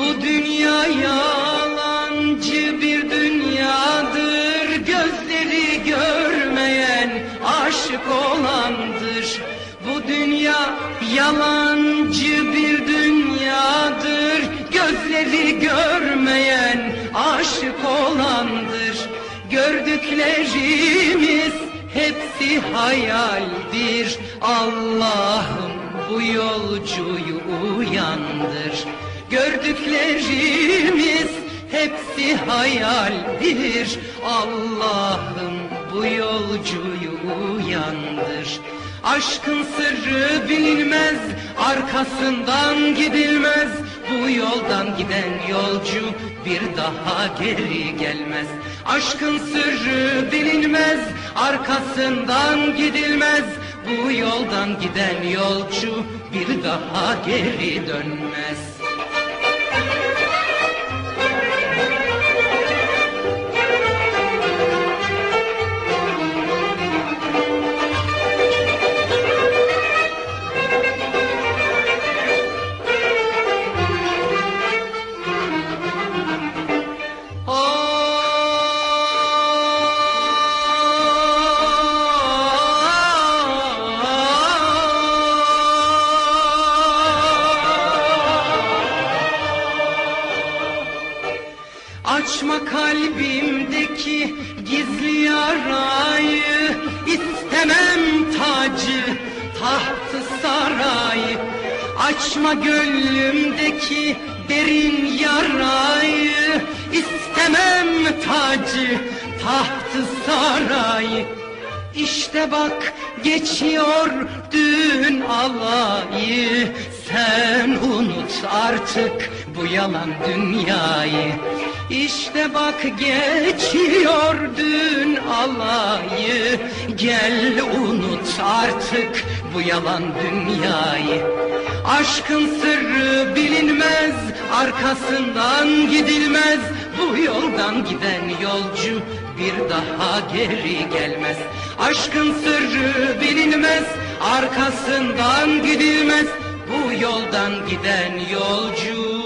Bu dünya yalancı bir dünyadır. Gözleri görmeyen aşık olandır. Bu dünya yalancı bir dünyadır. Gözleri görmeyen aşık olandır. Gördüklerimiz hepsi hayaldir. Allah'ım bu yolcuyu uyandır. Gördüklerimiz hepsi hayaldir. Allah'ım bu yolcuyu uyandır. Aşkın sırrı bilinmez, arkasından gidilmez. Bu yoldan giden yolcu bir daha geri gelmez. Aşkın sırrı bilinmez, arkasından gidilmez. Bu yoldan giden yolcu bir daha geri dönmez. Açma kalbimdeki gizli yarayı istemem tacı tahtı sarayı. Açma gönlümdeki derin yarayı istemem tacı tahtı sarayı. İşte bak geçiyor dün alayı. Sen unut artık bu yalan dünyayı İşte bak geçiyor dün alayı. Gel unut artık bu yalan dünyayı. Aşkın sırrı bilinmez Arkasından gidilmez. Bu yoldan giden yolcu bir daha geri gelmez. Aşkın sırrı bilinmez Arkasından gidilmez. Bu yoldan giden yolcu